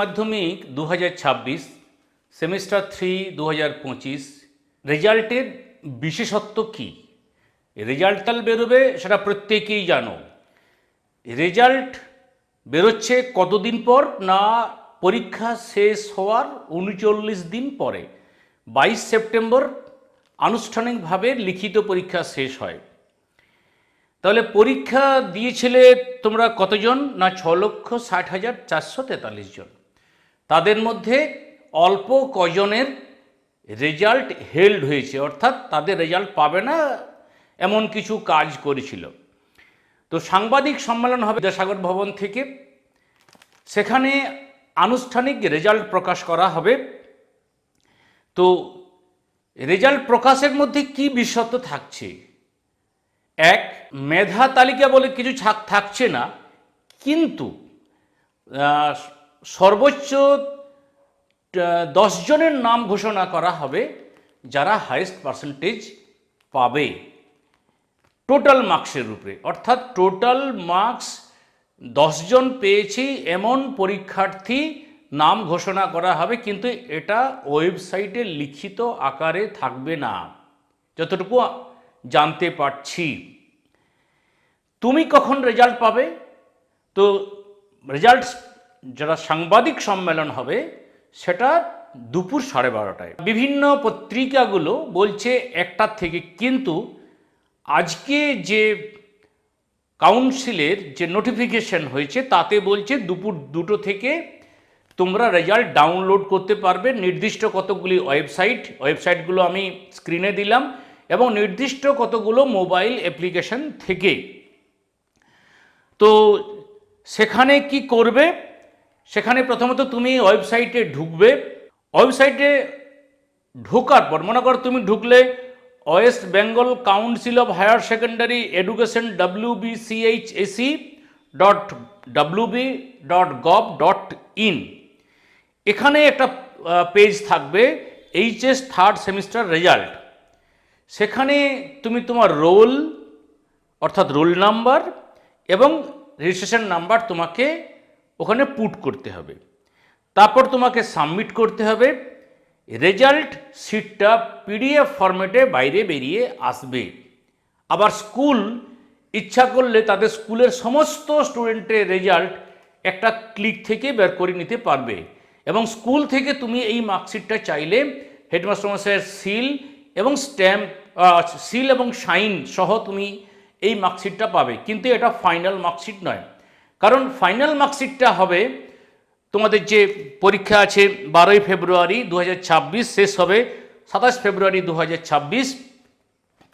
মাধ্যমিক দু হাজার ছাব্বিশ, সেমিস্টার থ্রি দু হাজার পঁচিশ, রেজাল্টের বিশেষত্ব কী? রেজাল্ট কাল বেরোবে, সেটা প্রত্যেকেই জানো। রেজাল্ট বেরোচ্ছে কতদিন পর না পরীক্ষা শেষ হওয়ার উনচল্লিশ দিন পরে? বাইশ সেপ্টেম্বর আনুষ্ঠানিকভাবে লিখিত পরীক্ষা শেষ হয়। তাহলে পরীক্ষা দিয়েছিলে তোমরা কতজন? না ছ লক্ষ ষাট হাজার চারশো তেতাল্লিশ জন। তাদের মধ্যে অল্প কজনের রেজাল্ট হেল্ড হয়েছে, অর্থাৎ তাদের রেজাল্ট পাবে না, এমন কিছু কাজ করেছিল। তো সাংবাদিক সম্মেলন হবে বিদ্যাসাগর ভবন থেকে। সেখানে আনুষ্ঠানিক রেজাল্ট প্রকাশ করা হবে। তো রেজাল্ট প্রকাশের মধ্যে কি বিশেষত্ব থাকছে? এক, মেধা তালিকা বলে কিছু থাকছে না, কিন্তু সর্বোচ্চ জনের নাম ঘোষণা করা হবে, যারা হাইয়েস্ট পার্সেন্টেজ পাবে। টোটাল মার্কসের উপরে। অর্থাৎ টোটাল মার্কস দশজন পেয়েছি, এমন পরীক্ষার্থী নাম ঘোষণা করা হবে, কিন্তু এটা ওয়েবসাইটে লিখিত আকারে থাকবে না। যতটুকু জানতে পারছি। তুমি কখন রেজাল্ট পাবে? তো রেজাল্ট যারা সাংবাদিক সম্মেলন হবে, সেটা দুপুর সাড়ে বারোটায়। বিভিন্ন পত্রিকাগুলো বলছে একটার থেকে, কিন্তু আজকে যে কাউন্সিলের যে নোটিফিকেশন হয়েছে, তাতে বলছে দুপুর দুটো থেকে তোমরা রেজাল্ট ডাউনলোড করতে পারবে। নির্দিষ্ট কতগুলি ওয়েবসাইট, ওয়েবসাইটগুলো আমি স্ক্রিনে দিলাম এবং নির্দিষ্ট কতগুলো মোবাইল অ্যাপ্লিকেশন থেকে। তো সেখানে কি করবে? সেখানে প্রথমত তুমি ওয়েবসাইটে ঢুকবে। ওয়েবসাইটে ঢোকার পর, মনে করো তুমি ঢুকলে West Bengal council of higher secondary education W BCHSE dot WB dot gov dot in. এখানে একটা পেজ থাকবে, এইচএস থার্ড সেমিস্টার রেজাল্ট। সেখানে তুমি তোমার রোল, অর্থাৎ রোল নাম্বার এবং রেজিস্ট্রেশন নাম্বার তোমাকে ওখানে পুট করতে হবে। তারপর তোমাকে সাবমিট করতে হবে। রেজাল্ট শিটটা পিডিএফ ফরম্যাটে বাইরে বেরিয়ে আসবে। আবার স্কুল ইচ্ছা করলে তাদের স্কুলের সমস্ত স্টুডেন্টের রেজাল্ট একটা ক্লিক থেকে বের করে নিতে পারবে। এবং স্কুল থেকে তুমি এই মার্কশিটটা চাইলে হেডমাস্টার মশাইয়ের সিল এবং স্ট্যাম্প সিল এবং সাইন সহ তুমি এই মার্কশিটটা পাবে। কিন্তু এটা ফাইনাল মার্কশিট নয়। কারণ ফাইনাল মার্কশিটটা হবে, তোমাদের যে পরীক্ষা আছে বারোই ফেব্রুয়ারি দু হাজার ছাব্বিশ, শেষ হবে সাতাশ ফেব্রুয়ারি দু হাজার ছাব্বিশ।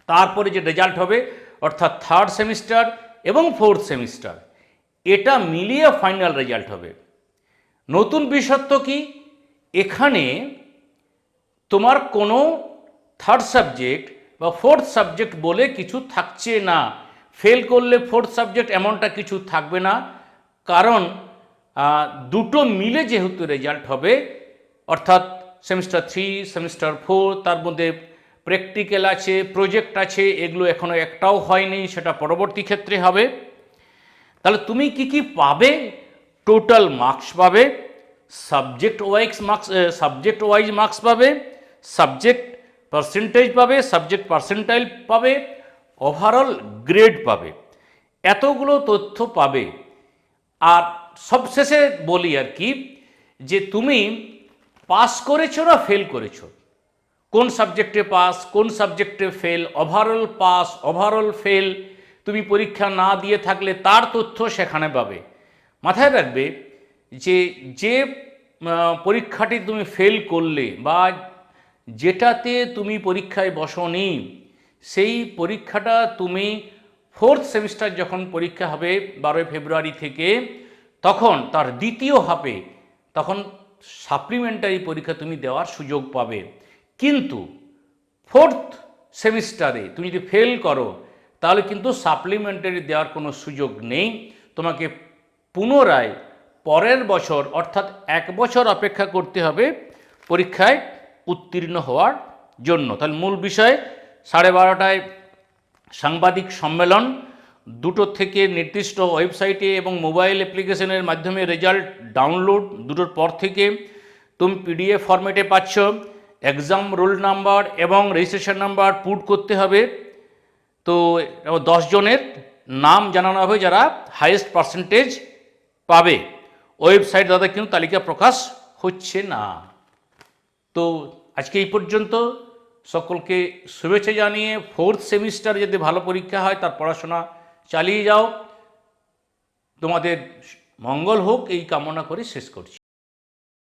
তারপরে যে রেজাল্ট হবে, অর্থাৎ থার্ড সেমিস্টার এবং ফোর্থ সেমিস্টার এটা মিলিয়ে ফাইনাল রেজাল্ট হবে। নতুন বিশেষত্ব কি? এখানে তোমার কোনো থার্ড সাবজেক্ট বা ফোর্থ সাবজেক্ট বলে কিছু থাকছে না। ফেল করলে ফোর্থ সাবজেক্ট এমনটা কিছু থাকবে না। কারণ দুটো মিলে যেহেতু রেজাল্ট হবে, অর্থাৎ সেমিস্টার থ্রি, সেমিস্টার ফোর, তার মধ্যে প্র্যাকটিক্যাল আছে, প্রজেক্ট আছে, এগুলো এখনও একটাও হয়নি, সেটা পরবর্তী ক্ষেত্রে হবে। তাহলে তুমি কি কি পাবে? টোটাল মার্কস পাবে, subject wise marks subject wise marks পাবে, সাবজেক্ট পার্সেন্টেজ পাবে, সাবজেক্ট পার্সেন্টাইল পাবে ওভারঅল গ্রেড পাবে। এতগুলো তথ্য পাবে। আর সবশেষে বলি আর কি, যে তুমি পাস করেছ না ফেল করেছ? কোন সাবজেক্টে পাস কোন সাবজেক্টে fail overall pass overall fail তুমি পরীক্ষা না দিয়ে থাকলে তার তথ্য সেখানে পাবে। মাথায় রাখবে যে যে পরীক্ষাটি তুমি ফেল করলে বা যেটাতে তুমি পরীক্ষায় বসনি সেই পরীক্ষাটা তুমি ফোর্থ সেমিস্টার যখন পরীক্ষা হবে বারোই ফেব্রুয়ারি থেকে, তখন তার দ্বিতীয় হাফে তখন সাপ্লিমেন্টারি পরীক্ষা তুমি দেওয়ার সুযোগ পাবে। কিন্তু ফোর্থ সেমিস্টারে তুমি যদি ফেল করো, তাহলে কিন্তু সাপ্লিমেন্টারি দেওয়ার কোনো সুযোগ নেই। তোমাকে পুনরায় পরের বছর, অর্থাৎ এক বছর অপেক্ষা করতে হবে পরীক্ষায় উত্তীর্ণ হওয়ার জন্য। তাহলে মূল বিষয় সাড়ে বারোটায় সাংবাদিক সম্মেলন, দুটো থেকে নির্দিষ্ট ওয়েবসাইটে এবং মোবাইল অ্যাপ্লিকেশনের মাধ্যমে রেজাল্ট ডাউনলোড, দুটোর পর থেকে তুমি পিডিএফ ফরম্যাটে পাচ্ছ, এক্সাম রোল নাম্বার এবং রেজিস্ট্রেশন নাম্বার পুট করতে হবে। তো জনের নাম জানানো হবে যারা হাইয়েস্ট পার্সেন্টেজ পাবে। ওয়েবসাইট দাদা, কিন্তু তালিকা প্রকাশ হচ্ছে না। তো আজকে এই পর্যন্ত। সকলকে শুভেচ্ছা জানিয়ে ফোর্থ সেমিস্টার যদি ভালো পরীক্ষা হয়, তার পড়াশোনা চালিয়ে যাও। তোমাদের মঙ্গল হোক, এই কামনা করে শেষ করছি।